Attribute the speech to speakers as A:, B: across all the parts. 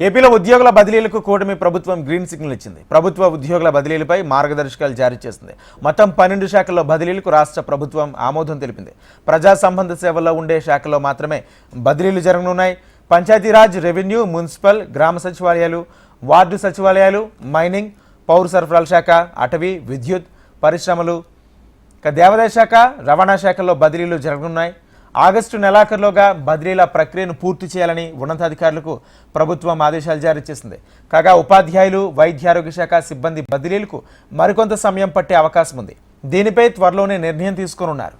A: ఏపీలో ఉద్యోగుల బదిలీలకు కూటమి ప్రభుత్వం గ్రీన్ సిగ్నల్ ఇచ్చింది. ప్రభుత్వ ఉద్యోగుల బదిలీలపై మార్గదర్శకాలు జారీ చేసింది. మొత్తం పన్నెండు శాఖల్లో బదిలీలకు రాష్ట్ర ప్రభుత్వం ఆమోదం తెలిపింది. ప్రజా సంబంధ సేవల్లో ఉండే శాఖల్లో మాత్రమే బదిలీలు జరగనున్నాయి. పంచాయతీరాజ్ రెవెన్యూ మున్సిపల్ గ్రామ సచివాలయాలు వార్డు సచివాలయాలు మైనింగ్ పౌర సరఫరాల శాఖ అటవీ విద్యుత్ పరిశ్రమలు ఇక దేవాదాయ శాఖ రవాణా శాఖల్లో బదిలీలు జరగనున్నాయి. ఆగస్టు నెలాఖరులోగా బదిలీల ప్రక్రియను పూర్తి చేయాలని ఉన్నతాధికారులకు ప్రభుత్వం ఆదేశాలు జారీ చేసింది. కాగా ఉపాధ్యాయులు వైద్యారోగ్య శాఖ సిబ్బంది బదిలీలకు మరికొంత సమయం పట్టే అవకాశం ఉంది దీనిపై త్వరలోనే నిర్ణయం తీసుకోనున్నారు.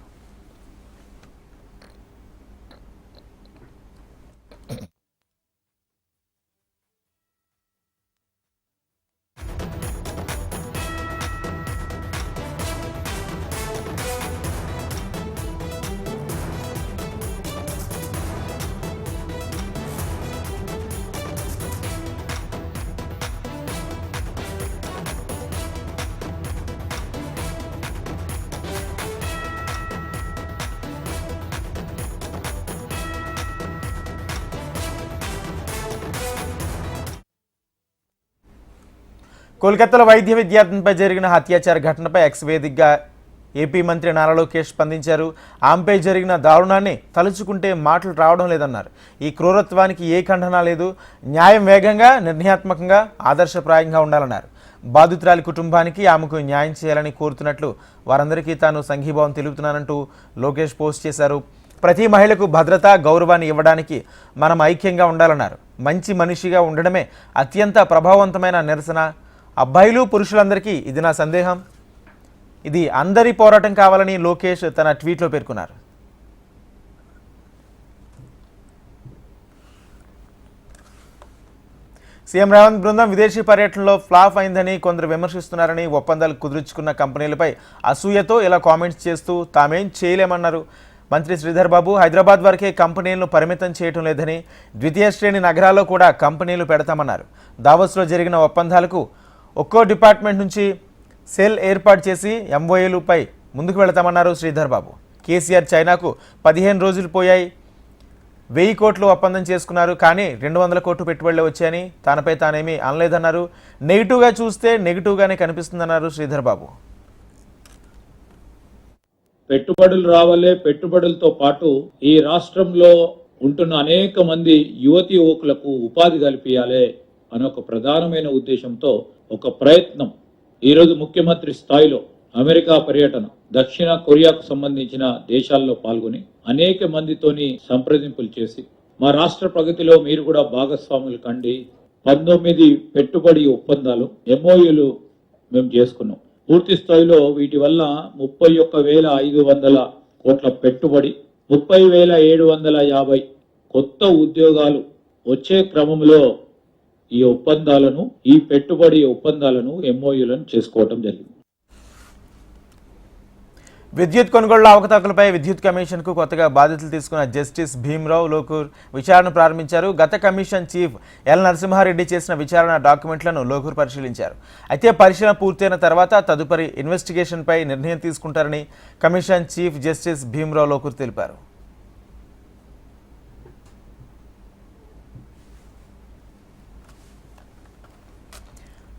A: కోల్కతాలో వైద్య విద్యార్థినిపై జరిగిన అత్యాచార ఘటనపై ఎక్స్ వేదికగా ఏపీ మంత్రి నారా లోకేష్ స్పందించారు. ఆమెపై జరిగిన దారుణాన్ని తలుచుకుంటే మాటలు రావడం లేదన్నారు. ఈ క్రూరత్వానికి ఏ ఖండన లేదు. న్యాయం వేగంగా నిర్ణయాత్మకంగా ఆదర్శప్రాయంగా ఉండాలన్నారు. బాధితురాలి కుటుంబానికి ఆమెకు న్యాయం చేయాలని కోరుతున్నట్లు వారందరికీ తాను సంఘీభావం తెలుపుతున్నానంటూ లోకేష్ పోస్ట్ చేశారు. ప్రతి మహిళకు భద్రత గౌరవాన్ని ఇవ్వడానికి మనం ఐక్యంగా ఉండాలన్నారు. మంచి మనిషిగా ఉండడమే అత్యంత ప్రభావవంతమైన నిరసన అబ్బాయిలు పురుషులందరికీ ఇది నా సందేహం. ఇది అందరి పోరాటం కావాలని లోకేష్ తన ట్వీట్లో పేర్కొన్నారు. సీఎం రేవంత్ బృందం విదేశీ పర్యటనలో ఫ్లాప్ అయిందని కొందరు విమర్శిస్తున్నారని ఒప్పందాలు కుదుర్చుకున్న కంపెనీలపై అసూయతో ఇలా కామెంట్స్ చేస్తూ తామేం చేయలేమన్నారు. మంత్రి శ్రీధర్ బాబు హైదరాబాద్ వరకే కంపెనీలను పరిమితం చేయటం లేదని ద్వితీయ శ్రేణి నగరాల్లో కూడా కంపెనీలు పెడతామన్నారు. దావోస్లో జరిగిన ఒప్పందాలకు ఒక్కో డిపార్ట్మెంట్ నుంచి సెల్ ఏర్పాటు చేసి ఎంఓఏలుపై ముందుకు వెళతామన్నారు శ్రీధర్ బాబు. కేసీఆర్ చైనాకు పదిహేను రోజులు పోయాయి. వెయ్యి కోట్లు ఒప్పందం చేసుకున్నారు కానీ రెండు వందల కోట్లు పెట్టుబడులు వచ్చాయని తనపై తానేమీ అనలేదన్నారు. నెగిటివ్గా చూస్తే నెగిటివ్గానే కనిపిస్తుందన్నారు శ్రీధర్ బాబు.
B: పెట్టుబడులు రావాలే పెట్టుబడులతో పాటు ఈ రాష్ట్రంలో ఉంటున్న అనేక మంది యువతి యువకులకు ఉపాధి కల్పించాలి అనే ఒక ప్రధానమైన ఉద్దేశంతో ఒక ప్రయత్నం. ఈరోజు ముఖ్యమంత్రి స్థాయిలో అమెరికా పర్యటన దక్షిణ కొరియాకు సంబంధించిన దేశాల్లో పాల్గొని అనేక మందితోని సంప్రదింపులు చేసి మా రాష్ట్ర ప్రగతిలో మీరు కూడా భాగస్వాములు కండి. పంతొమ్మిది పెట్టుబడి ఒప్పందాలు ఎంఓయూలు మేము చేసుకున్నాం. పూర్తి స్థాయిలో వీటి వల్ల ముప్పై ఒక్క వేల ఐదు వందల కోట్ల పెట్టుబడి ముప్పై వేల ఏడు వందల యాభై కొత్త ఉద్యోగాలు వచ్చే క్రమంలో ఈ ఒప్పందాలను ఈ పెట్టుబడి ఒప్పందాలను ఎంఓయూలను చేసుకోవటం జరిగింది.
A: విద్యుత్ కొనుగోళ్ళ అవకతవకలపై విద్యుత్ కమిషన్కు కొత్తగా బాధ్యతలు తీసుకున్న జస్టిస్ భీమ్రావు లోకూర్ విచారణ ప్రారంభించారు. గత కమిషన్ చీఫ్ ఎల్ నరసింహారెడ్డి చేసిన విచారణ డాక్యుమెంట్లను లోకూర్ పరిశీలించారు. అయితే పరిశీలన పూర్తయిన తర్వాత తదుపరి ఇన్వెస్టిగేషన్పై నిర్ణయం తీసుకుంటారని commission chief justice Bhimrao Lokur తెలిపారు.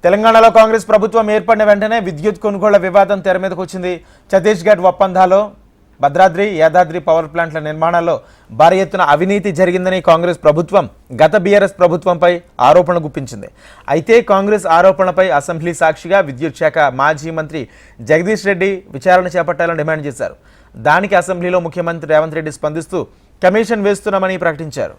A: తెలంగాణలో కాంగ్రెస్ ప్రభుత్వం ఏర్పడిన వెంటనే విద్యుత్ కొనుగోళ్ళ వివాదం తెర మీదకు వచ్చింది. ఛత్తీస్గఢ్ ఒప్పందాలో భద్రాద్రి యాదాద్రి పవర్ ప్లాంట్ల నిర్మాణాల్లో భారీ ఎత్తున అవినీతి జరిగిందని కాంగ్రెస్ ప్రభుత్వం గత బీఆర్ఎస్ ప్రభుత్వంపై ఆరోపణ గుప్పించింది. అయితే కాంగ్రెస్ ఆరోపణపై అసెంబ్లీ సాక్షిగా విద్యుత్ శాఖ మాజీ మంత్రి జగదీష్ రెడ్డి విచారణ చేపట్టాలని డిమాండ్ చేశారు. దానికి అసెంబ్లీలో ముఖ్యమంత్రి రేవంత్ రెడ్డి స్పందిస్తూ కమిషన్ వేస్తున్నామని ప్రకటించారు.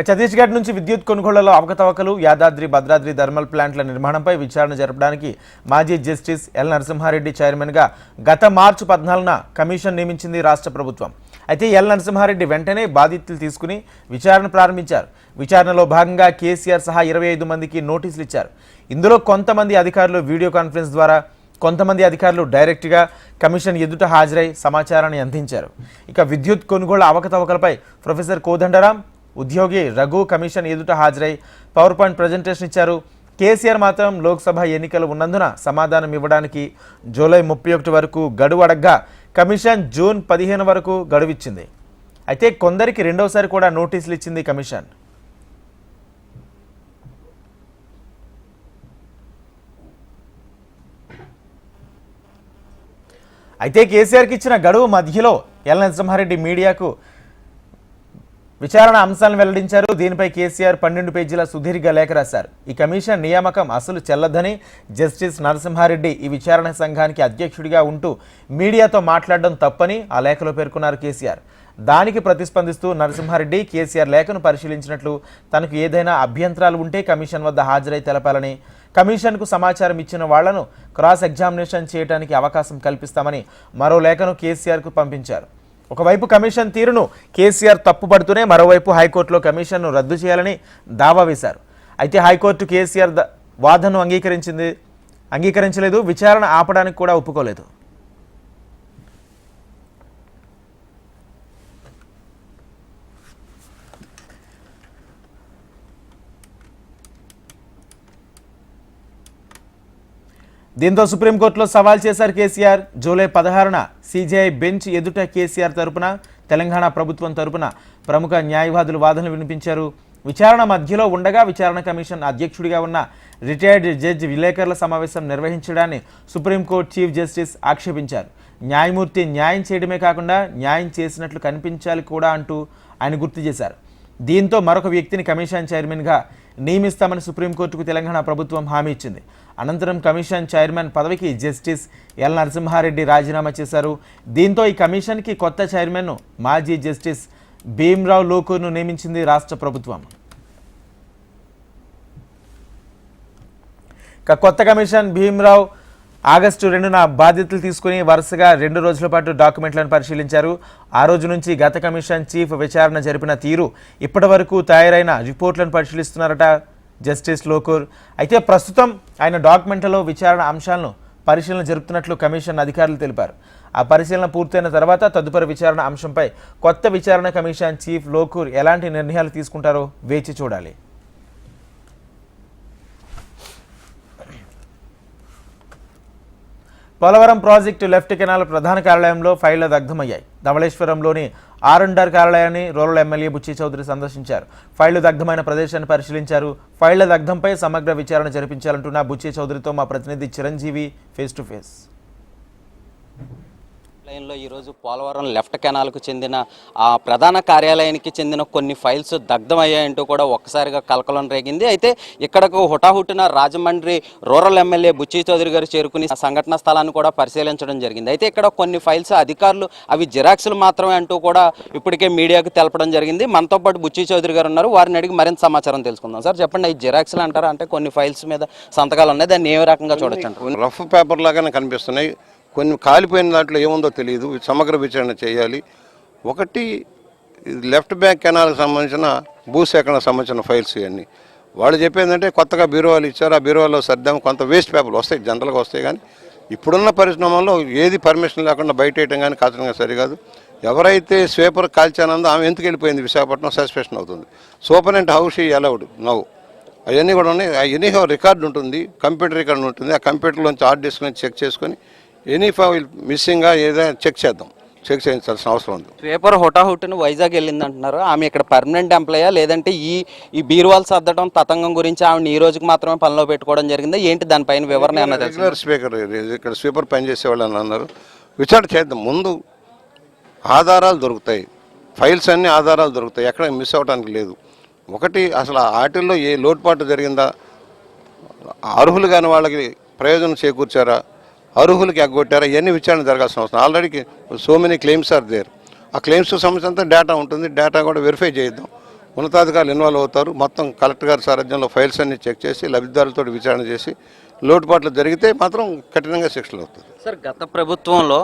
A: ఛత్తీస్గఢ్ నుంచి విద్యుత్ కొనుగోళ్ళలో అవకతవకలు యాదాద్రి భద్రాద్రి థర్మల్ ప్లాంట్ల నిర్మాణంపై విచారణ జరపడానికి మాజీ జస్టిస్ ఎల్ నరసింహారెడ్డి చైర్మన్గా గత మార్చి పద్నాలుగున కమిషన్ నియమించింది రాష్ట్ర ప్రభుత్వం. అయితే ఎల్ నరసింహారెడ్డి వెంటనే బాధితులు తీసుకుని విచారణ ప్రారంభించారు. విచారణలో భాగంగా కేసీఆర్ సహా ఇరవై ఐదు మందికి నోటీసులు ఇచ్చారు. ఇందులో కొంతమంది అధికారులు వీడియో కాన్ఫరెన్స్ ద్వారా కొంతమంది అధికారులు డైరెక్ట్గా కమిషన్ ఎదుట హాజరై సమాచారాన్ని అందించారు. ఇక విద్యుత్ కొనుగోళ్ళ అవకతవకలపై ప్రొఫెసర్ కోదండరాం ఉద్యోగి రఘు కమిషన్ ఎదుట హాజరై పవర్ పాయింట్ ప్రజెంటేషన్ ఇచ్చారు. కేసీఆర్ మాత్రం లోక్సభ ఎన్నికలు ఉన్నందున సమాధానం ఇవ్వడానికి జూలై ముప్పై ఒకటి వరకు గడువు అడగ్గా కమిషన్ జూన్ పదిహేను వరకు గడువిచ్చింది అయితే కొందరికి రెండవసారి కూడా నోటీసులు ఇచ్చింది కమిషన్. అయితే కేసీఆర్కి ఇచ్చిన గడువు మధ్యలో ఎల్ నరసింహారెడ్డి మీడియాకు విచారణ అంశాలను వెల్లడించారు. దీనిపై కేసీఆర్ పన్నెండు పేజీల సుదీర్ఘ లేఖ రాశారు. ఈ కమిషన్ నియామకం అసలు చెల్లదని జస్టిస్ నరసింహారెడ్డి ఈ విచారణ సంఘానికి అధ్యక్షుడిగా ఉంటూ మీడియాతో మాట్లాడడం తప్పని ఆ లేఖలో పేర్కొన్నారు కేసీఆర్. దానికి ప్రతిస్పందిస్తూ నరసింహారెడ్డి కేసీఆర్ లేఖను పరిశీలించినట్లు తనకు ఏదైనా అభ్యంతరాలు ఉంటే కమిషన్ వద్ద హాజరై తెలపాలని కమిషన్కు సమాచారం ఇచ్చిన వాళ్ళను క్రాస్ ఎగ్జామినేషన్ చేయడానికి అవకాశం కల్పిస్తామని మరో లేఖను కేసీఆర్కు పంపించారు. ఒకవైపు కమిషన్ తీరును కేసీఆర్ తప్పుపడుతూనే మరోవైపు హైకోర్టులో కమిషన్ను రద్దు చేయాలని దావా వేశారు. అయితే హైకోర్టు కేసీఆర్ వాదనను అంగీకరించింది అంగీకరించలేదు విచారణ ఆపడానికి కూడా ఒప్పుకోలేదు. దీంతో సుప్రీంకోర్టులో సవాల్ చేశారు కేసీఆర్. జూలై పదహారున సీజీఐ బెంచ్ ఎదుట కేసీఆర్ తరపున తెలంగాణ ప్రభుత్వం తరపున ప్రముఖ న్యాయవాదులు వాదనలు వినిపించారు. విచారణ మధ్యలో ఉండగా విచారణ కమిషన్ అధ్యక్షుడిగా ఉన్న రిటైర్డ్ జడ్జి విలేకరుల సమావేశం నిర్వహించడాన్ని సుప్రీంకోర్టు చీఫ్ జస్టిస్ ఆక్షేపించారు. న్యాయమూర్తి న్యాయం చేయడమే కాకుండా న్యాయం చేసినట్లు కనిపించాలి కూడా అంటూ ఆయన గుర్తు చేశారు. దీంతో మరొక వ్యక్తిని కమిషన్ చైర్మన్గా నియమిస్తామని సుప్రీంకోర్టుకు తెలంగాణ ప్రభుత్వం హామీ ఇచ్చింది. అనంతరం కమిషన్ చైర్మన్ పదవికి జస్టిస్ ఎల్ నరసింహారెడ్డి రాజీనామా చేశారు. దీంతో ఈ కమిషన్కి కొత్త చైర్మన్ను మాజీ జస్టిస్ భీమరావు లోకూర్ను నియమించింది రాష్ట్ర ప్రభుత్వం. ఇక కొత్త కమిషన్ భీమరావు ఆగస్టు రెండున బాధ్యతలు తీసుకుని వరుసగా రెండు రోజుల పాటు డాక్యుమెంట్లను పరిశీలించారు. ఆ రోజు నుంచి గత కమిషన్ చీఫ్ విచారణ జరిపిన తీరు ఇప్పటి వరకు తయారైన రిపోర్ట్లను పరిశీలిస్తున్నారట జస్టిస్ లోకూర్. అయితే ప్రస్తుతం ఆయన డాక్యుమెంట్లలో విచారణ అంశాలను పరిశీలన జరుపుతున్నట్లు కమిషన్ అధికారులు తెలిపారు. ఆ పరిశీలన పూర్తయిన తర్వాత తదుపరి విచారణ అంశంపై కొత్త విచారణ కమిషన్ చీఫ్ లోకూర్ ఎలాంటి నిర్ణయాలు తీసుకుంటారో వేచి చూడాలి. పోలవరం ప్రాజెక్టు లెఫ్ట్ కెనాల్ ప్రధాన కార్యాలయంలో ఫైళ్ళు దగ్ధమయ్యాయి. ధవళేశ్వరంలోని ఆర్ కార్యాలయాన్ని రూరల్ ఎమ్మెల్యే బుచ్చి చౌదరి సందర్శించారు. ఫైళ్ళు దగ్ధమైన ప్రదేశాన్ని పరిశీలించారు. ఫైళ్ళ దగ్ధంపై సమగ్ర విచారణ జరిపించాలంటున్న బుచ్చి చౌదరితో మా ప్రతినిధి చిరంజీవి ఫేస్ టు ఫేస్
C: లైన్లో ఈరోజు పోలవరం లెఫ్ట్ కెనాల్కు చెందిన ఆ ప్రధాన కార్యాలయానికి చెందిన కొన్ని ఫైల్స్ దగ్ధమయ్యాయంటూ కూడా ఒక్కసారిగా కలకలం రేగింది. అయితే ఇక్కడకు హుటాహుటిన రాజమండ్రి రూరల్ ఎమ్మెల్యే బుచ్చి చౌదరి గారు చేరుకుని సంఘటన స్థలాన్ని కూడా పరిశీలించడం జరిగింది. అయితే ఇక్కడ కొన్ని ఫైల్స్ అధికారులు అవి జిరాక్స్లు మాత్రమే అంటూ కూడా ఇప్పటికే మీడియాకు తెలపడం జరిగింది. మనతో పాటు బుచ్చి చౌదరి గారు ఉన్నారు. వారిని అడిగి మరింత సమాచారం తెలుసుకుందాం. సార్ చెప్పండి ఈ జిరాక్స్లు అంటారా? అంటే కొన్ని ఫైల్స్ మీద సంతకాలు ఉన్నాయి. దాన్ని ఏ రకంగా చూడొచ్చు
D: రఫ్ పేపర్ లాగానే కనిపిస్తున్నాయి. కొన్ని కాలిపోయిన దాంట్లో ఏముందో తెలియదు. సమగ్ర విచారణ చేయాలి. ఒకటి లెఫ్ట్ బ్యాంక్ కెనాల్కి సంబంధించిన భూసేకరణకు సంబంధించిన ఫైల్స్ ఇవన్నీ. వాళ్ళు చెప్పేందంటే కొత్తగా బీరువాలు ఇచ్చారు. ఆ బీరువాలో సర్దాము కొంత వేస్ట్ పేపర్లు వస్తాయి జనరల్గా వస్తాయి కానీ ఇప్పుడున్న పరిశ్రమలో ఏది పర్మిషన్ లేకుండా బయట వేయటం కానీ కాచడంగా సరికాదు. ఎవరైతే స్వేపర్ కాల్చానందో ఆమె ఎందుకు వెళ్ళిపోయింది? విశాఖపట్నం సస్పెషన్ అవుతుంది. సూపరింట్ హౌస్ ఈ అలౌడ్? నవ్వు అవన్నీ కూడా ఉన్నాయి. ఎనీహో రికార్డు ఉంటుంది కంప్యూటర్ రికార్డు ఉంటుంది. ఆ కంప్యూటర్లోంచి హార్డ్ డిస్క్ నుంచి చెక్ చేసుకొని ఎనీ ఫైల్ మిస్సింగ్గా ఏదైనా చెక్ చేద్దాం. చెక్ చేయించాల్సిన అవసరం ఉంది.
C: పేపర్ హుటాహుటిన వైజాగ్ వెళ్ళింది అంటున్నారు ఆమె ఇక్కడ పర్మనెంట్ ఎంప్లాయా లేదంటే ఈ ఈ బీరువాల్ సర్దడం తతంగం గురించి ఆమె ఈ రోజుకి మాత్రమే పనిలో పెట్టుకోవడం జరిగిందా? ఏంటి దానిపైన వివరణ అన్నది తెలుసు
D: రెగ్యులర్ స్పీకర్ ఇక్కడ స్వీపర్ పనిచేసేవాళ్ళు అని అన్నారు. విచారణ చేద్దాం. ముందు ఆధారాలు దొరుకుతాయి. ఫైల్స్ అన్ని ఆధారాలు దొరుకుతాయి. ఎక్కడ మిస్ అవ్వడానికి లేదు. ఒకటి అసలు ఆ వాటిల్లో ఏ లోటుపాటు జరిగిందా? అర్హులు కాని వాళ్ళకి ప్రయోజనం చేకూర్చారా? అర్హులకి ఎగ్గొట్టారా. ఇవన్నీ విచారణ జరగాల్సిన అవసరం. Already so many claims are there ఆ క్లెయిమ్స్కి సంబంధించినంత డేటా ఉంటుంది. డేటా కూడా వెరిఫై చేద్దాం ఉన్నతాధికారులు ఇన్వాల్వ్ అవుతారు. మొత్తం కలెక్టర్ గారి సారథ్యంలో ఫైల్స్ అన్ని చెక్ చేసి లబ్ధిదారులతో విచారణ చేసి లోటుపాట్లు జరిగితే మాత్రం కఠినంగా శిక్షలు అవుతుంది.
C: సార్ గత ప్రభుత్వంలో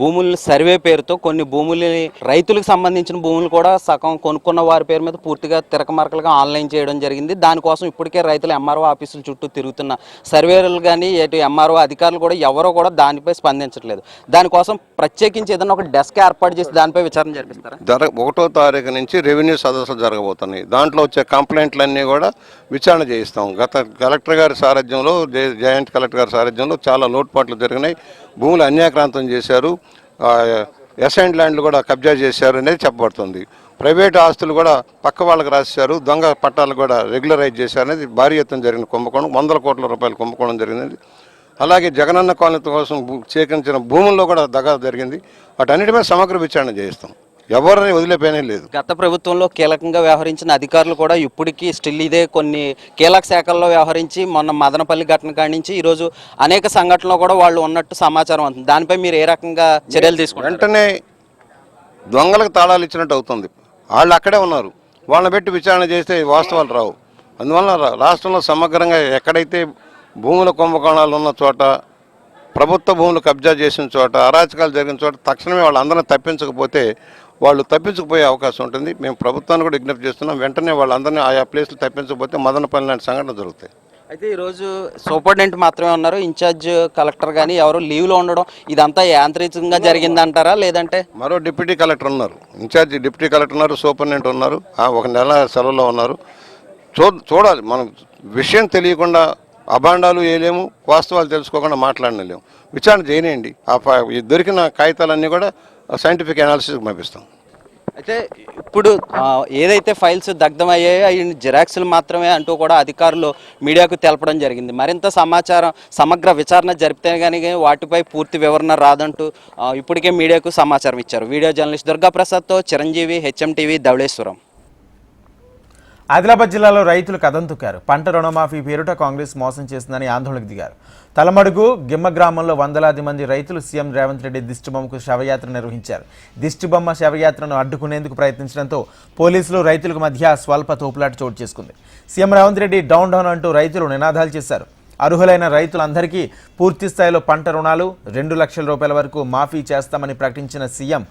C: భూముల్ని సర్వే పేరుతో కొన్ని భూములని రైతులకు సంబంధించిన భూములు కూడా సగం కొనుక్కున్న వారి పేరు మీద పూర్తిగా తిరకమరకలుగా ఆన్లైన్ చేయడం జరిగింది. దానికోసం ఇప్పటికే రైతులు ఎంఆర్ఓ ఆఫీసుల చుట్టూ తిరుగుతున్న సర్వేలు కానీ ఎటు ఎంఆర్ఓ అధికారులు కూడా ఎవరో కూడా దానిపై స్పందించట్లేదు. దానికోసం ప్రత్యేకించి ఏదైనా ఒక డెస్క్ ఏర్పాటు చేసి దానిపై విచారణ జరిపిస్తారా?
D: జర ఒకటో తారీఖు నుంచి రెవెన్యూ సదస్సులు జరగబోతున్నాయి. దాంట్లో వచ్చే కంప్లైంట్లన్నీ కూడా విచారణ చేయిస్తాం. గత కలెక్టర్ గారి సారథ్యంలో జాయింట్ కలెక్టర్ గారి సారథ్యంలో చాలా లోటుపాట్లు జరిగినాయి. భూములు అన్యాక్రాంతం చేశారు. ఎసైన్ ల్యాండ్లు కూడా కబ్జా చేశారు అనేది చెప్పబడుతుంది. ప్రైవేట్ ఆస్తులు కూడా పక్క వాళ్ళకి రాశారు. దొంగ పట్టాలు కూడా రెగ్యులరైజ్ చేశారు అనేది భారీ ఎత్తున జరిగిన కుంభకోణం. వందల కోట్ల రూపాయలు కుంభకోణం జరిగింది. అలాగే జగనన్న కాలనీ కోసం భూ- సేకరించిన భూముల్లో కూడా దగా జరిగింది. వాటన్నిటి మీద సమగ్ర విచారణ చేయిస్తాం. ఎవరిని వదిలేపోయినే లేదు.
C: గత ప్రభుత్వంలో కీలకంగా వ్యవహరించిన అధికారులు కూడా ఇప్పటికీ స్టిల్ ఇదే కొన్ని కీలక శాఖల్లో వ్యవహరించి మొన్న మదనపల్లి ఘటన కాడి నుంచి ఈరోజు అనేక సంఘటనలో కూడా వాళ్ళు ఉన్నట్టు సమాచారం అవుతుంది దానిపై మీరు ఏ రకంగా చర్యలు తీసుకుంటారు?
D: వెంటనే దొంగలకు తాళాలు ఇచ్చినట్టు అవుతుంది. వాళ్ళు అక్కడే ఉన్నారు. వాళ్ళని పెట్టి విచారణ చేస్తే వాస్తవాలు రావు. అందువల్ల రాష్ట్రంలో సమగ్రంగా ఎక్కడైతే భూముల కుంభకోణాలు ఉన్న చోట ప్రభుత్వ భూములు కబ్జా చేసిన చోట అరాచకాలు జరిగిన చోట తక్షణమే వాళ్ళందరినీ తప్పించకపోతే వాళ్ళు తప్పించకపోయే అవకాశం ఉంటుంది. మేము ప్రభుత్వాన్ని కూడా విజ్ఞప్తి చేస్తున్నాం. వెంటనే వాళ్ళందరినీ ఆయా ప్లేస్లు తప్పించకపోతే మదనపల్లి లాంటి సంఘటనలు జరుగుతాయి.
C: అయితే ఈరోజు సూపరింటెండెంట్ మాత్రమే ఉన్నారు. ఇన్ఛార్జ్ కలెక్టర్ కానీ ఎవరు లీవ్లో ఉండడం ఇదంతా యాంత్రికంగా జరిగిందంటారా లేదంటే?
D: మరో డిప్యూటీ కలెక్టర్ ఉన్నారు. ఇన్ఛార్జి డిప్యూటీ కలెక్టర్ ఉన్నారు. సూపరింటెండెంట్ ఉన్నారు. ఒక నెల సెలవులో ఉన్నారు. చూ చూడాలి. మనం విషయం తెలియకుండా అభాండాలు వేయలేము. వాస్తవాలు తెలుసుకోకుండా మాట్లాడలేము. విచారణ చేయనేయండి. ఆ దొరికిన కాగితాలన్నీ కూడా సైంటిఫిక్ అనాలిసిస్కి పంపిస్తాం.
C: అయితే ఇప్పుడు ఏదైతే ఫైల్స్ దగ్ధమయ్యాయో అవి జిరాక్స్లు మాత్రమే అంటూ కూడా అధికారులు మీడియాకు తెలపడం జరిగింది. మరింత సమాచారం సమగ్ర విచారణ జరిపితే కానీ వాటిపై పూర్తి వివరణ రాదంటూ ఇప్పటికే మీడియాకు సమాచారం ఇచ్చారు. వీడియో జర్నలిస్ట్ దుర్గాప్రసాద్తో చిరంజీవి హెచ్ఎం టీవీ ధవళేశ్వరం.
A: ఆదిలాబాద్ జిల్లాలో రైతులు కథం తొక్కారు. పంట రుణమాఫీ పేరుట కాంగ్రెస్ మోసం చేసిందని ఆందోళనకు దిగారు. తలమడుగు గిమ్మ గ్రామంలో వందలాది మంది రైతులు సీఎం రేవంత్ రెడ్డి దిష్టిబొమ్మకు శవయాత్ర నిర్వహించారు. దిష్టిబొమ్మ శవయాత్రను అడ్డుకునేందుకు ప్రయత్నించడంతో పోలీసులు రైతులకు మధ్య స్వల్ప తోపులాట చోటు చేసుకుంది. CM Revanth Reddy down down అంటూ రైతులు నినాదాలు చేశారు. అర్హులైన రైతులందరికీ పూర్తి స్థాయిలో పంట రుణాలు రెండు లక్షల రూపాయల వరకు మాఫీ చేస్తామని ప్రకటించిన సీఎం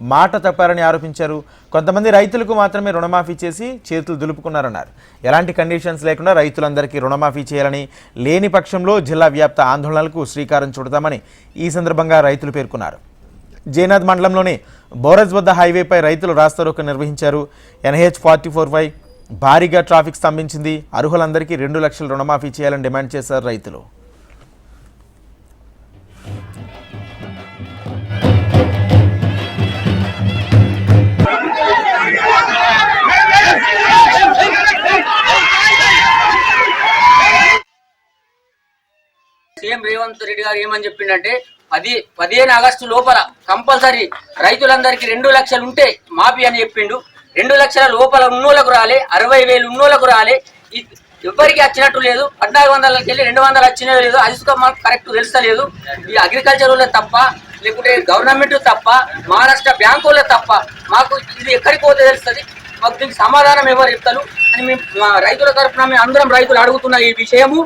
A: మాట తప్పారని ఆరోపించారు. కొంతమంది రైతులకు మాత్రమే రుణమాఫీ చేసి చేతులు దులుపుకున్నారన్నారు. ఎలాంటి కండిషన్స్ లేకుండా రైతులందరికీ రుణమాఫీ చేయాలని లేని పక్షంలో జిల్లా వ్యాప్త ఆందోళనలకు శ్రీకారం చుడతామని ఈ సందర్భంగా రైతులు పేర్కొన్నారు. జైనాథ్ మండలంలోని బోరజ్ వద్ద హైవేపై రైతులు రాస్తారోకో నిర్వహించారు. ఎన్హెచ్ ఫార్టీ ఫోర్ ఫైవ్ భారీగా ట్రాఫిక్ స్తంభించింది. అర్హులందరికీ రెండు లక్షల రుణమాఫీ చేయాలని డిమాండ్ చేశారు రైతులు.
E: సీఎం రేవంత్ రెడ్డి గారు ఏమని చెప్పిండంటే పది పదిహేను ఆగస్టు లోపల కంపల్సరీ రైతులందరికీ రెండు లక్షలు ఉంటే మాఫీ అని చెప్పిండు. రెండు లక్షల లోపల ఉన్నోళ్ళకు రాలే అరవై వేలు ఉన్నోళ్ళకు రాలే. ఎవరికి వచ్చినట్టు లేదు. పద్నాలుగు వందలకి వెళ్ళి రెండు వందలు వచ్చినా లేదు. అది మాకు కరెక్ట్ తెలుస్తలేదు. ఈ అగ్రికల్చర్ వాళ్ళే తప్ప లేకుంటే గవర్నమెంట్ తప్ప మహారాష్ట్ర బ్యాంకు వాళ్ళే తప్ప మాకు ఇది ఎక్కడికి పోతే తెలుస్తుంది? మాకు దీనికి సమాధానం ఎవరు చెప్తారు? అని మేము మా రైతుల తరఫున మేము అందరం రైతులు అడుగుతున్న ఈ విషయము.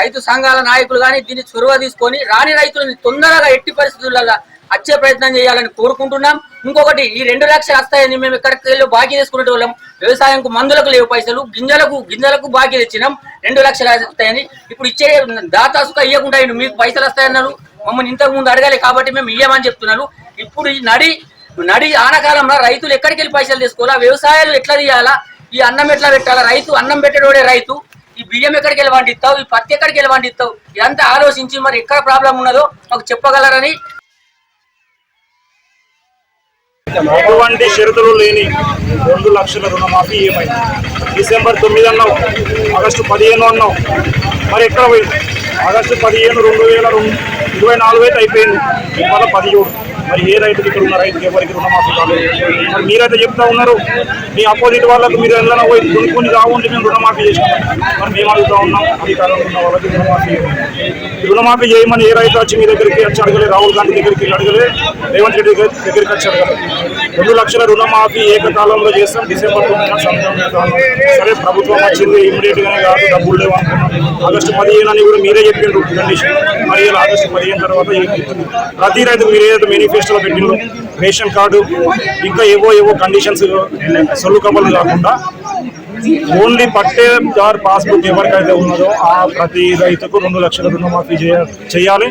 E: రైతు సంఘాల నాయకులు కానీ దీన్ని చొరవ తీసుకొని రాని రైతులని తొందరగా ఎట్టి పరిస్థితులలో వచ్చే ప్రయత్నం చేయాలని కోరుకుంటున్నాం. ఇంకొకటి ఈ రెండు లక్షలు వస్తాయని మేము ఎక్కడికి వెళ్ళి బాకీ తీసుకునే వాళ్ళం. వ్యవసాయంకు మందులకు లేవు పైసలు గింజలకు గింజలకు బాకీ తెచ్చినాం. రెండు లక్షలు వస్తాయని ఇప్పుడు ఇచ్చే దాతాసుగా ఇవ్వకుండా మీకు పైసలు వస్తాయన్నారు. మమ్మల్ని ఇంతకు ముందు అడగాలి కాబట్టి మేము ఇయ్యమని చెప్తున్నాను ఇప్పుడు ఈ నడి నడి ఆనకాలంలో రైతులు ఎక్కడికి వెళ్ళి పైసలు తీసుకోవాలా? వ్యవసాయాలు ఎట్లా తీయాలా? ఈ అన్నం ఎట్లా పెట్టాలా? రైతు అన్నం పెట్టేటోడే రైతు. ఈ బియ్యం ఎక్కడికి వెళ్ళి వండిస్తావు ఈ పత్తి ఎక్కడికి వెళ్ళి వండిస్తావు ఇదంతా ఆలోచించి మరి ఎక్కడ ప్రాబ్లం ఉన్నదో మాకు చెప్పగలరని.
F: ఎటువంటి షరతులు లేని రెండు లక్షల రుణమాఫీ ఏమైంది? డిసెంబర్ తొమ్మిది అన్నావు ఆగస్టు పదిహేను అన్నావు. మరి ఎక్కడ పోయింది ఆగస్టు పదిహేను రెండు వేల రెండు ఇరవై నాలుగు అయితే అయిపోయింది. ఇవాళ పదిహేడు. మరి ఏ రైతులు ఇక్కడ ఉన్న రైతులు ఎవరికి రుణమాఫీ కాలేదు? మరి మీరైతే చెప్తా ఉన్నారు మీ అపోజిట్ వాళ్ళకు మీరు ఎలా పోయి కొనుక్కొని రావండి మేము రుణమాఫీ చేసినాం మరి మేము అడుగుతా ఉన్నాం అధికారంలో ఉన్న వాళ్ళకి రుణమాఫీ రుణమాఫీ చేయమని ఏ రైతు వచ్చి మీ దగ్గరికి వచ్చి అడగలే రాహుల్ గాంధీ దగ్గరికి అడగలే రేవంత్ రెడ్డి దగ్గరికి వచ్చి అడగలే. రెండు లక్షల రుణమాఫీ ఏకకాలంలో చేస్తాం. డిసెంబర్ సరే ప్రభుత్వం వచ్చింది ఇమీడియట్ గానే కాదు డబ్బులు లేవు అనుకున్నాం ఆగస్టు పదిహేను అని కూడా మీరే చెప్పారు కండిషన్ మరి ఆగస్టు పదిహేను తర్వాత ప్రతి రైతు మీరు ఏదైతే మేనిఫెస్టోలో పెట్టిండ్రు రేషన్ కార్డు ఇంకా ఏవో ఏవో కండిషన్స్ సొల్లు కబలు కాకుండా ఓన్లీ పట్టేదారు పాస్బుక్ ఎవరికైతే ఉన్నదో ఆ ప్రతి రైతుకు రెండు లక్షల రుణమాఫీ చేయాలి.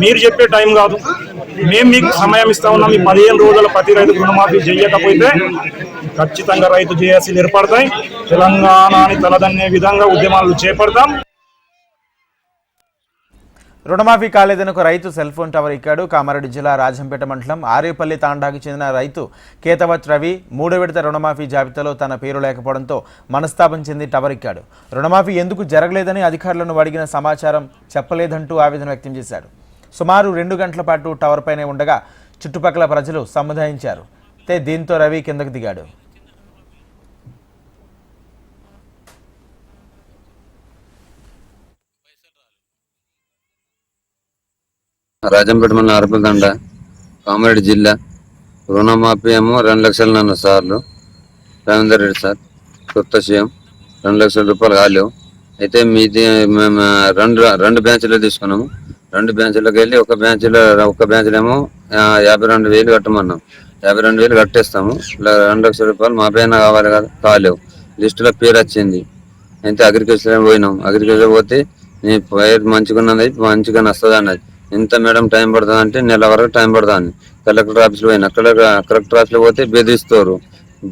F: మీరు చెప్పే టైం కాదు. మేము మీకు సమయం ఇస్తా ఉన్నాం. ఈ పదిహేను రోజుల ప్రతి రైతుకు రుణమాఫీ చేయకపోతే ఖచ్చితంగా రైతు చేయాల్సి ఏర్పడతాయి. తెలంగాణని తలదన్నే విధంగా ఉద్యమాలు చేపడతాం.
A: రుణమాఫీ కాలేదని ఒక రైతు సెల్ ఫోన్ టవర్ ఎక్కాడు. కామారెడ్డి జిల్లా రాజంపేట మండలం ఆరేపల్లి తాండాకు చెందిన రైతు కేతవత్ రవి మూడో విడత రుణమాఫీ జాబితాలో తన పేరు లేకపోవడంతో మనస్తాపం చెంది టవర్ ఎక్కాడు. రుణమాఫీ ఎందుకు జరగలేదని అధికారులను అడిగిన సమాచారం చెప్పలేదంటూ ఆవేదన వ్యక్తం చేశాడు సుమారు రెండు గంటల పాటు టవర్ పైనే ఉండగా చుట్టుపక్కల ప్రజలు సముదాయించారు. అయితే దీంతో రవి కిందకు దిగాడు.
G: రాజంపేట మన అరపదండ కామారెడ్డి జిల్లా. రుణమాఫీ ఏమో రెండు లక్షలు నన్ను సార్లు. రవీందర్ రెడ్డి సార్ కొత్త సీఎం. రెండు లక్షల రూపాయలు కాలేవు. అయితే మీది మేము రెండు రెండు బ్యాంచ్లో తీసుకున్నాము. రెండు బ్యాంచులకు వెళ్ళి ఒక బ్యాంచులో ఒక బ్యాంచులో ఏమో యాభై రెండు వేలు కట్టమన్నాం. యాభై రెండు వేలు కట్టేస్తాము. ఇలా రెండు లక్షల రూపాయలు మా పైన కావాలి కదా కాలేవు. లిస్టులో పేరు వచ్చింది. అయితే అగ్రికల్చర్ పోయినాం. అగ్రికల్చర్ పోతే నీ పేరు మంచిగా ఉన్నది మంచిగా వస్తుంది అన్నది. ఎంత మేడం టైం పడుతుంది అంటే నెల వరకు టైం పడుతుంది. కలెక్టర్ ఆఫీస్లో పోయినా కలెక్టర్ కలెక్టర్ ఆఫీస్లో పోతే బెదిరిస్తారు.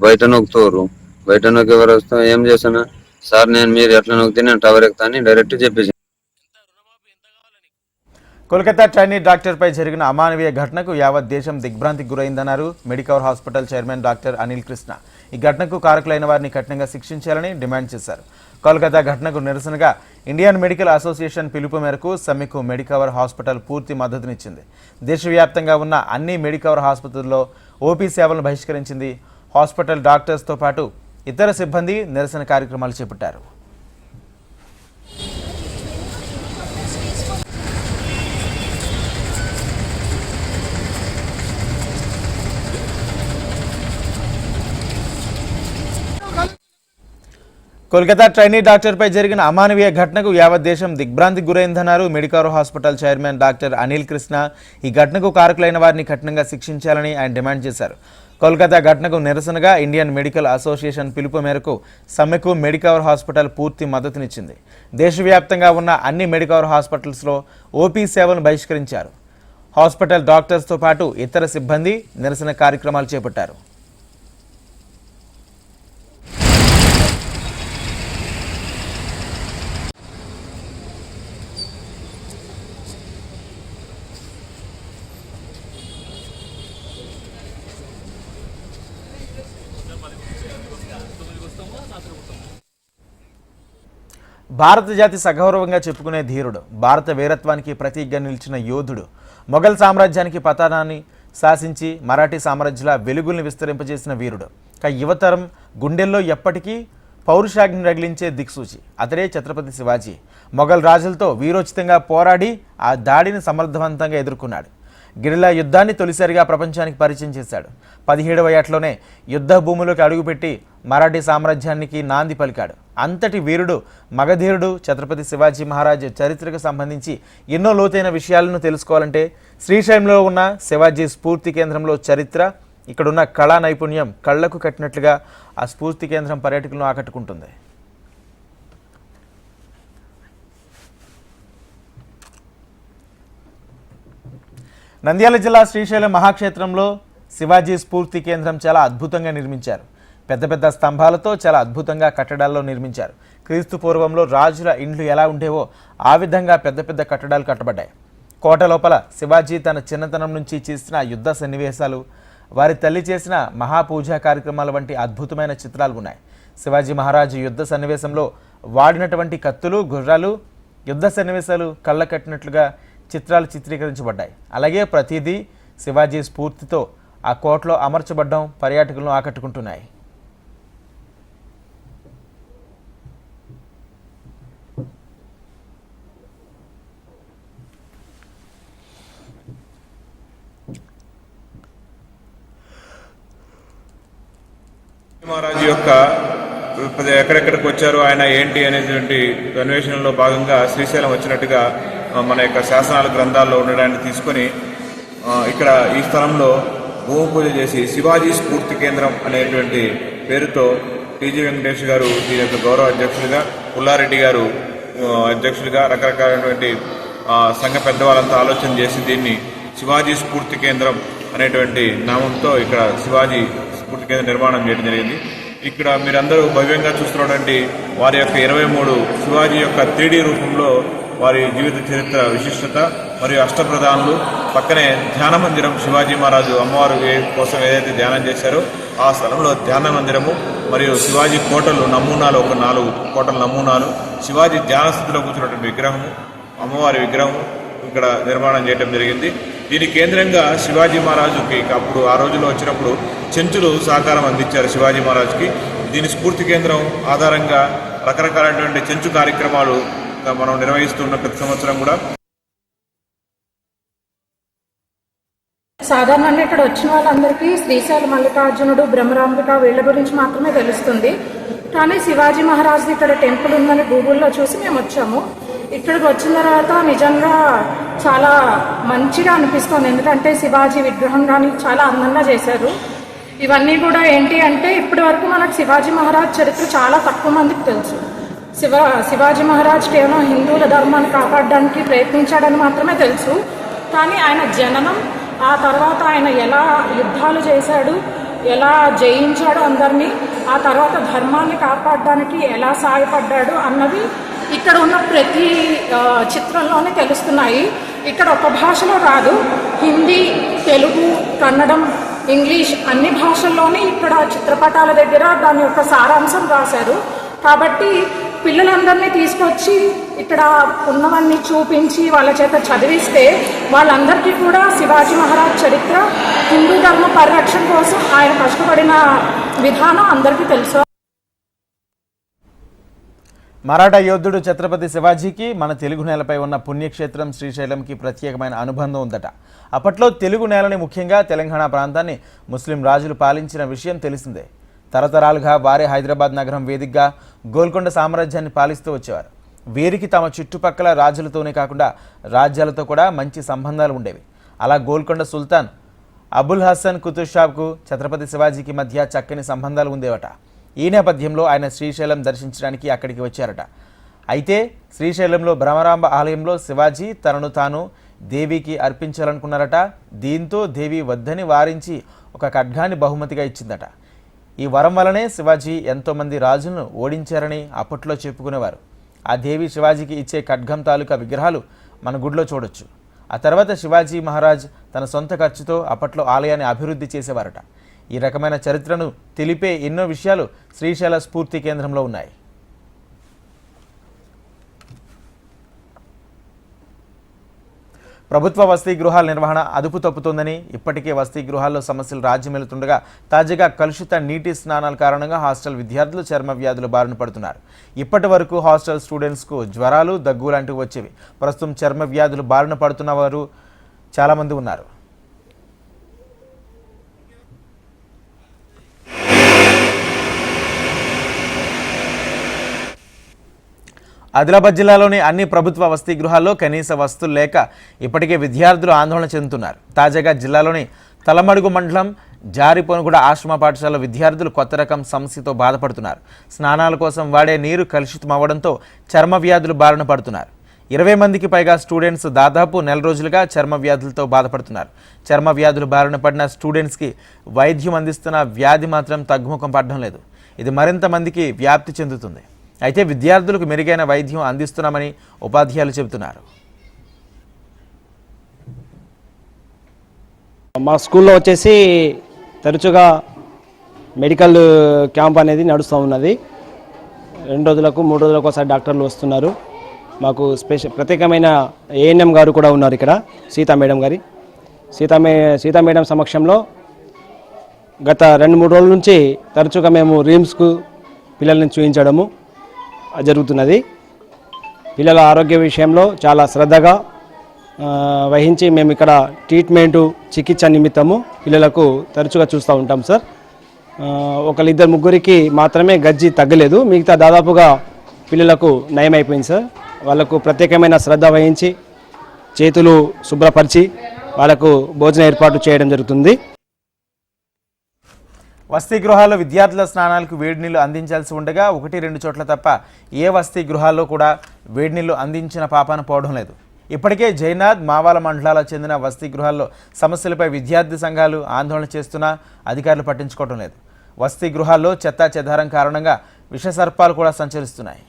G: బయట నొక్కుతారు. బయట నొక్కి ఎవరు వస్తాం ఏం చేస్తున్నా? సార్ నేను మీరు ఎట్లా నొక్కితే నేను టవర్ ఎక్కుతాను డైరెక్ట్ చెప్పేసి
A: కోల్కతా ట్రైనీ డాక్టర్పై జరిగిన అమానవీయ ఘటనకు యావత్ దేశం దిగ్భ్రాంతికి గురైందన్నారు. Medicover hospital chairman doctor Anil Krishna. ఈ ఘటనకు కారకులైన వారిని కఠినంగా శిక్షించాలని డిమాండ్ చేశారు. కోల్కతా ఘటనకు నిరసనగా ఇండియన్ మెడికల్ అసోసియేషన్ పిలుపు మేరకు సమ్మెకు మెడికవర్ హాస్పిటల్ పూర్తి మద్దతునిచ్చింది. దేశవ్యాప్తంగా ఉన్న అన్ని మెడికవర్ ఆసుపత్రుల్లో ఓపీ సేవలను బహిష్కరించింది. హాస్పిటల్ డాక్టర్స్తో పాటు ఇతర సిబ్బంది నిరసన కార్యక్రమాలు చేపట్టారు. కోల్కతా ట్రైనీ డాక్టర్పై జరిగిన అమానవీయ ఘటనకు యావత్ దేశం దిగ్భ్రాంతికి గురైందన్నారు Medicover hospital chairman doctor Anil Krishna. ఈ ఘటనకు కారకులైన వారిని కఠినంగా శిక్షించాలని ఆయన డిమాండ్ చేశారు. కోల్కతా ఘటనకు నిరసనగా ఇండియన్ మెడికల్ అసోసియేషన్ పిలుపు మేరకు సమ్మెకు మెడికవర్ హాస్పిటల్ పూర్తి మద్దతునిచ్చింది. దేశవ్యాప్తంగా ఉన్న అన్ని మెడికవర్ హాస్పిటల్స్లో ఓపీ సేవలను బహిష్కరించారు. హాస్పిటల్ డాక్టర్స్తో పాటు ఇతర సిబ్బంది నిరసన కార్యక్రమాలు చేపట్టారు. భారత జాతి సగౌరవంగా చెప్పుకునే ధీరుడు భారత వీరత్వానికి ప్రతీకగా నిలిచిన యోధుడు మొఘల్ సామ్రాజ్యానికి పతనాన్ని శాసించి మరాఠీ సామ్రాజ్యాల వెలుగుల్ని విస్తరింపజేసిన వీరుడు. ఇక యువతరం గుండెల్లో ఎప్పటికీ పౌరుషాగ్ని రగిలించే దిక్సూచి. అతడే ఛత్రపతి శివాజీ. మొఘల్ రాజులతో వీరోచితంగా పోరాడి ఆ దాడిని సమర్థవంతంగా ఎదుర్కొన్నాడు. గిరిలా యుద్ధాన్ని తొలిసారిగా ప్రపంచానికి పరిచయం చేశాడు. పదిహేడవ ఏటలోనే యుద్ధ భూములకు అడుగుపెట్టి మరాఠీ సామ్రాజ్యానికి నాంది పలికాడు. అంతటి వీరుడు మగధీరుడు ఛత్రపతి శివాజీ మహారాజ్ చరిత్రకు సంబంధించి ఎన్నో లోతైన విషయాలను తెలుసుకోవాలంటే శ్రీశైలంలో ఉన్న శివాజీ స్ఫూర్తి కేంద్రంలో చరిత్ర ఇక్కడున్న కళా నైపుణ్యం కళ్ళకు కట్టినట్లుగా ఆ స్ఫూర్తి కేంద్రం పర్యాటకులను ఆకట్టుకుంటుంది. నంద్యాల జిల్లా శ్రీశైలం మహాక్షేత్రంలో శివాజీ స్ఫూర్తి కేంద్రం చాలా అద్భుతంగా నిర్మించారు. పెద్ద పెద్ద స్తంభాలతో చాలా అద్భుతంగా కట్టడాల్లో నిర్మించారు. క్రీస్తు పూర్వంలో రాజుల ఇండ్లు ఎలా ఉండేవో ఆ విధంగా పెద్ద పెద్ద కట్టడాలు కట్టబడ్డాయి. కోట లోపల శివాజీ తన చిన్నతనం నుంచి చేసిన యుద్ధ సన్నివేశాలు వారి తల్లి చేసిన మహాపూజా కార్యక్రమాల వంటి అద్భుతమైన చిత్రాలు ఉన్నాయి. శివాజీ మహారాజు యుద్ధ సన్నివేశంలో వాడినటువంటి కత్తులు గుర్రాలు యుద్ధ సన్నివేశాలు కళ్ళ కట్టినట్లుగా చిత్రాలు చిత్రీకరించబడ్డాయి. అలాగే ప్రతిదీ శివాజీ స్ఫూర్తితో ఆ కోటలో అమర్చబడ్డం పర్యాటకులను ఆకట్టుకుంటున్నాయి.
H: యొక్క ఎక్కడెక్కడికి వచ్చారు? ఆయన ఏంటి అనేటువంటి అన్వేషణలో భాగంగా శ్రీశైలం వచ్చినట్టుగా మన యొక్క శాసనాల గ్రంథాల్లో ఉండడాన్ని తీసుకొని ఇక్కడ ఈ స్థలంలో భూమి పూజ చేసి శివాజీ స్ఫూర్తి కేంద్రం అనేటువంటి పేరుతో టీజీ వెంకటేష్ గారు దీని యొక్క గౌరవ అధ్యక్షులుగా పుల్లారెడ్డి గారు అధ్యక్షులుగా రకరకాలైనటువంటి సంఘ పెద్దవాళ్ళంతా ఆలోచన చేసి దీన్ని శివాజీ స్ఫూర్తి కేంద్రం అనేటువంటి నామంతో ఇక్కడ శివాజీ స్ఫూర్తి కేంద్రం నిర్మాణం చేయడం జరిగింది. ఇక్కడ మీరందరూ భవ్యంగా చూస్తున్నటువంటి వారి యొక్క ఇరవై మూడు శివాజీ యొక్క త్రీడీ రూపంలో వారి జీవిత చరిత్ర విశిష్టత మరియు అష్టప్రధానులు. పక్కనే ధ్యాన మందిరం శివాజీ మహారాజు అమ్మవారు కోసం ఏదైతే ధ్యానం చేశారో ఆ స్థలంలో ధ్యాన మందిరము మరియు శివాజీ కోటలు నమూనాలు ఒక నాలుగు కోటల నమూనాలు. శివాజీ ధ్యాన స్థితిలో కూర్చున్నటువంటి విగ్రహము అమ్మవారి విగ్రహం ఇక్కడ నిర్మాణం చేయడం జరిగింది. దీని కేంద్రంగా శివాజీ మహారాజుకి అప్పుడు ఆ రోజుల్లో వచ్చినప్పుడు చెంచులు సహకారం అందించారు శివాజీ మహారాజుకి. దీని స్ఫూర్తి కేంద్రం ఆధారంగా రకరకాలైనటువంటి చెంచు కార్యక్రమాలు మనం నిర్వహిస్తున్న ప్రతి సంవత్సరం కూడా
I: సాధారణంగా ఇక్కడ వచ్చిన వాళ్ళందరికీ శ్రీశైల మల్లికార్జునుడు బ్రహ్మరాంబిక వీళ్ళ గురించి మాత్రమే తెలుస్తుంది. కానీ శివాజీ మహారాజ్ది ఇక్కడ టెంపుల్ ఉందని గూగుల్లో చూసి మేము వచ్చాము. ఇక్కడికి వచ్చిన తర్వాత నిజంగా చాలా మంచిగా అనిపిస్తుంది. ఎందుకంటే శివాజీ విగ్రహం కానీ చాలా అందంగా చేశారు. ఇవన్నీ కూడా ఏంటి అంటే ఇప్పటి వరకు మనకు శివాజీ మహారాజ్ చరిత్ర చాలా తక్కువ మందికి తెలుసు. శివ శివాజీ మహారాజ్ కేవలం హిందువుల ధర్మాన్ని కాపాడడానికి ప్రయత్నించాడని మాత్రమే తెలుసు. కానీ ఆయన జననం ఆ తర్వాత ఆయన ఎలా యుద్ధాలు చేశాడు ఎలా జయించాడు అందరినీ ఆ తర్వాత ధర్మాన్ని కాపాడడానికి ఎలా సాయపడ్డాడు అన్నది ఇక్కడ ఉన్న ప్రతి చిత్రంలోనే తెలుస్తున్నాయి. ఇక్కడ ఒక భాషలో కాదు హిందీ తెలుగు కన్నడం ఇంగ్లీష్ అన్ని భాషల్లోనే ఇక్కడ చిత్రపటాల దగ్గర దాని యొక్క సారాంశం రాశారు. కాబట్టి పిల్లలందరినీ తీసుకొచ్చి ఇక్కడ ఉన్నవన్నీ చూపించి వాళ్ళ చేత చదివిస్తే వాళ్ళందరికీ కూడా శివాజీ మహారాజ్ చరిత్ర హిందూ ధర్మ పరిరక్షణ కోసం ఆయన కష్టపడిన విధానం అందరికీ తెలుసు.
A: మరాఠా యోధుడు ఛత్రపతి శివాజీకి మన తెలుగు నేలపై ఉన్న పుణ్యక్షేత్రం శ్రీశైలంకి ప్రత్యేకమైన అనుబంధం ఉందట. అప్పట్లో తెలుగు నేలని ముఖ్యంగా తెలంగాణ ప్రాంతాన్ని ముస్లిం రాజులు పాలించిన విషయం తెలిసిందే. తరతరాలుగా వారే హైదరాబాద్ నగరం వేదికగా గోల్కొండ సామ్రాజ్యాన్ని పాలిస్తూ వచ్చేవారు. వీరికి తమ చుట్టుపక్కల రాజులతోనే కాకుండా రాజ్యాలతో కూడా మంచి సంబంధాలు ఉండేవి. అలా గోల్కొండ సుల్తాన్ అబుల్ హసన్ కుతుబ్ ఛత్రపతి శివాజీకి మధ్య చక్కని సంబంధాలు ఉండేవట. ఈ నేపథ్యంలో ఆయన శ్రీశైలం దర్శించడానికి అక్కడికి వచ్చారట. అయితే శ్రీశైలంలో భ్రమరాంబ ఆలయంలో శివాజీ తనను తాను దేవికి అర్పించాలనుకున్నారట. దీంతో దేవి వద్దని వారించి ఒక ఖడ్గాన్ని బహుమతిగా ఇచ్చిందట. ఈ వరం వలనే శివాజీ ఎంతోమంది రాజులను ఓడించారని అప్పట్లో చెప్పుకునేవారు. ఆ దేవి శివాజీకి ఇచ్చే ఖడ్గం తాలూకా విగ్రహాలు మన గుడిలో చూడొచ్చు. ఆ తర్వాత శివాజీ మహారాజ్ తన సొంత ఖర్చుతో అప్పట్లో ఆలయాన్ని అభివృద్ధి చేసేవారట. ఈ రకమైన చరిత్రను తెలిపే ఎన్నో విషయాలు శ్రీశైల స్ఫూర్తి కేంద్రంలో ఉన్నాయి. ప్రభుత్వ వసతి గృహాల నిర్వహణ అదుపు తప్పుతోందని ఇప్పటికే వసతి గృహాల్లో సమస్యలు రాజ్యమెలుతుండగా తాజాగా కలుషిత నీటి స్నానాల కారణంగా హాస్టల్ విద్యార్థులు చర్మ వ్యాధులు బారిన పడుతున్నారు. ఇప్పటి వరకు హాస్టల్ స్టూడెంట్స్కు జ్వరాలు దగ్గు లాంటివి వచ్చేవి. ప్రస్తుతం చర్మ వ్యాధులు బారిన పడుతున్న వారు చాలామంది ఉన్నారు. ఆదిలాబాద్ జిల్లాలోని అన్ని ప్రభుత్వ వసతి గృహాల్లో కనీస వస్తువులు లేక ఇప్పటికే విద్యార్థులు ఆందోళన చెందుతున్నారు. తాజాగా జిల్లాలోని తలమడుగు మండలం జారిపోనుగూడ ఆశ్రమ పాఠశాల విద్యార్థులు కొత్త రకం సమస్యతో బాధపడుతున్నారు. స్నానాల కోసం వాడే నీరు కలుషితం అవ్వడంతో చర్మ వ్యాధులు బారిన పడుతున్నారు. ఇరవై మందికి పైగా స్టూడెంట్స్ దాదాపు నెల రోజులుగా చర్మ వ్యాధులతో బాధపడుతున్నారు. చర్మ వ్యాధులు బారిన పడిన స్టూడెంట్స్కి వైద్యం అందిస్తున్న వ్యాధి మాత్రం తగ్గుముఖం పడడం లేదు. ఇది మరింత మందికి వ్యాప్తి చెందుతుంది. అయితే విద్యార్థులకు మెరుగైన వైద్యం అందిస్తున్నామని ఉపాధ్యాయులు చెబుతున్నారు.
J: మా స్కూల్లో వచ్చేసి తరచుగా మెడికల్ క్యాంప్ అనేది నడుస్తూ ఉన్నది. రెండు రోజులకు మూడు రోజులకు ఒకసారి డాక్టర్లు వస్తున్నారు. మాకు స్పెషల్ ప్రత్యేకమైన ఏఎన్ఎం గారు కూడా ఉన్నారు ఇక్కడ సీతా మేడం గారి. సీతా మే సీతా మేడం సమక్షంలో గత రెండు మూడు రోజుల నుంచి తరచుగా మేము రీమ్స్కు పిల్లల్ని చూపించడము జరుగుతున్నది. పిల్లల ఆరోగ్య విషయంలో చాలా శ్రద్ధగా వహించి మేము ఇక్కడ ట్రీట్మెంటు చికిత్స నిమిత్తము పిల్లలకు తరచుగా చూస్తూ ఉంటాం సార్. ఒకళ్ళిద్దరు ముగ్గురికి మాత్రమే గజ్జి తగ్గలేదు. మిగతా దాదాపుగా పిల్లలకు నయం అయిపోయింది సార్. వాళ్ళకు ప్రత్యేకమైన శ్రద్ధ వహించి చేతులు శుభ్రపరిచి వాళ్ళకు భోజన ఏర్పాటు చేయడం జరుగుతుంది.
A: వసతి గృహాల్లో విద్యార్థుల స్నానాలకు వేడి నీళ్ళు అందించాల్సి ఉండగా ఒకటి రెండు చోట్ల తప్ప ఏ వసతి గృహాల్లో కూడా వేడి నీళ్ళు అందించిన పాపాన పోవడం లేదు. ఇప్పటికే జైనాథ్ మావాల మండలాలకు చెందిన వసతి గృహాల్లో సమస్యలపై విద్యార్థి సంఘాలు ఆందోళన చేస్తున్నా అధికారులు పట్టించుకోవడం లేదు. వసతి గృహాల్లో చెత్తా చెదారం కారణంగా విషసర్పాలు కూడా సంచరిస్తున్నాయి.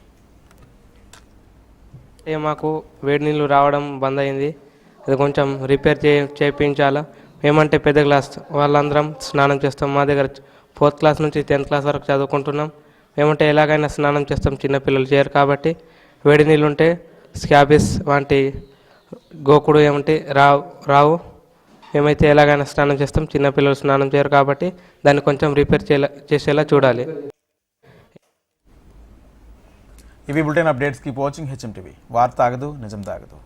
K: ఏ మాకు వేడి నీళ్ళు రావడం బంద్ అయింది. అది కొంచెం రిపేర్ చే చేయించాలా మేమంటే పెద్ద క్లాస్ వాళ్ళందరం స్నానం చేస్తాం. మా దగ్గర ఫోర్త్ క్లాస్ నుంచి టెన్త్ క్లాస్ వరకు చదువుకుంటున్నాం. మేమంటే ఎలాగైనా స్నానం చేస్తాం చిన్నపిల్లలు చేయరు కాబట్టి. వేడి నీళ్ళు ఉంటే స్కాబిస్ వంటి గోకుడు ఏమంటే రావు రావు. మేమైతే ఎలాగైనా స్నానం చేస్తాం చిన్నపిల్లలు స్నానం చేయరు కాబట్టి దాన్ని కొంచెం రిపేర్ చేలా చేసేలా చూడాలి.
A: ఇవి bulletin updates keep watching HM TV వార్త ఆగదు నిజం తాగదు.